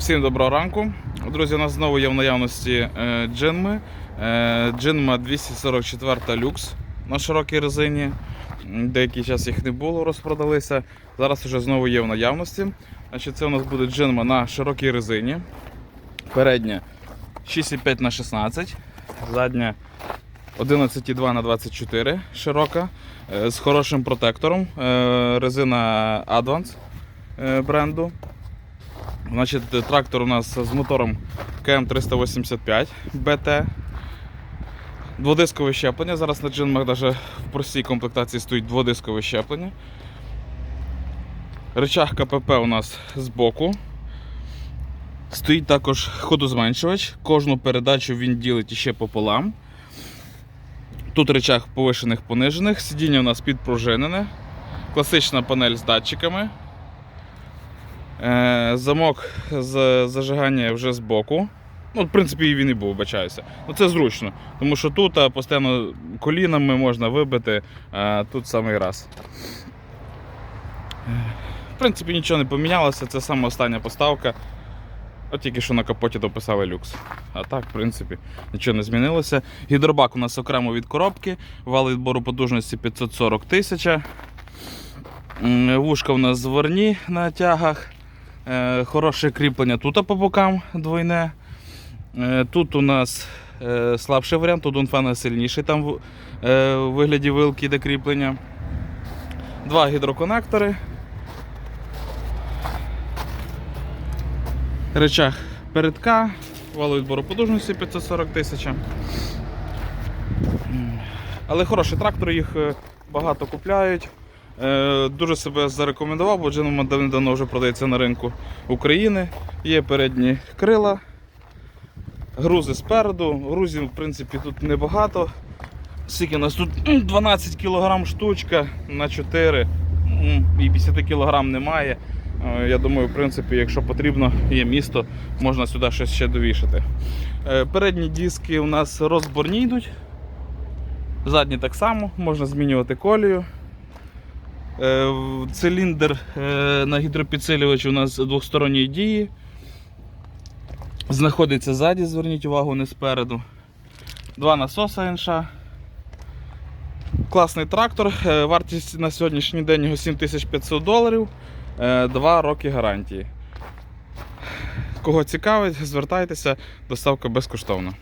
Всім доброго ранку. Друзі, у нас знову є в наявності е, джинми. Е, Джинма 244 люкс на широкій резині. Деякий час їх не було, розпродалися. Зараз вже знову є в наявності. Значить, це у нас буде джинма на широкій резині. Передня 6,5 на 16, задня 11,2 на 24 широка, е, з хорошим протектором. Резина Advance бренду. Значить, трактор у нас з мотором КМ385 БТ. Дводискове щеплення. Зараз на джинмах навіть в простій комплектації стоїть дводискове щеплення. Рычаг КПП у нас збоку. Стоїть також ходозменшувач. Кожну передачу він ділить іще пополам. Тут рычаг повишених понижених. Сидіння у нас підпружинене. Класична панель з датчиками. Е, Замок з зажигання вже збоку. Ну, в принципі, і він і був, бачаюся. Ну, це зручно, тому що тут постійно колінами можна вибити, тут самий раз. Е, В принципі, нічого не помінялося, це саме остання поставка. От тільки що на капоті дописали люкс. А так, в принципі, нічого не змінилося. Гідробак у нас окремо від коробки, вал відбору потужності 540 тисяч. Вушка у нас зворні на тягах. Е, Хороше кріплення тут по бокам двойне. Е, Тут у нас е, слабший варіант, тут Дунфена сильніший там в вигляді вилки йде кріплення. Два гідроконектори. Речах передка, валу відбору потужності 540 тисяч. Але хороший трактор, їх багато купляють. Е, Дуже себе зарекомендував, бо Джинoma давно вже продається на ринку України. Є передні крила, грузи спереду. Грузів, в принципі, тут небагато. Скільки у нас тут 12 кг штучка на 4 і 50 кг немає. Е, Я думаю, в принципі, якщо потрібно, є місто, можна сюди щось ще довішати. Е, Передні диски у нас розборні йдуть. Задні так само, можна змінювати колію. Е, Циліндр е, на гідропідсилювачі у нас двосторонньої дії. Знаходиться ззаді, зверніть увагу, не спереду. Два насоса НШ. Класний трактор. Е, Вартість на сьогоднішній день його 7500 доларів. Два роки гарантії. Кого цікавить, звертайтеся, доставка безкоштовна.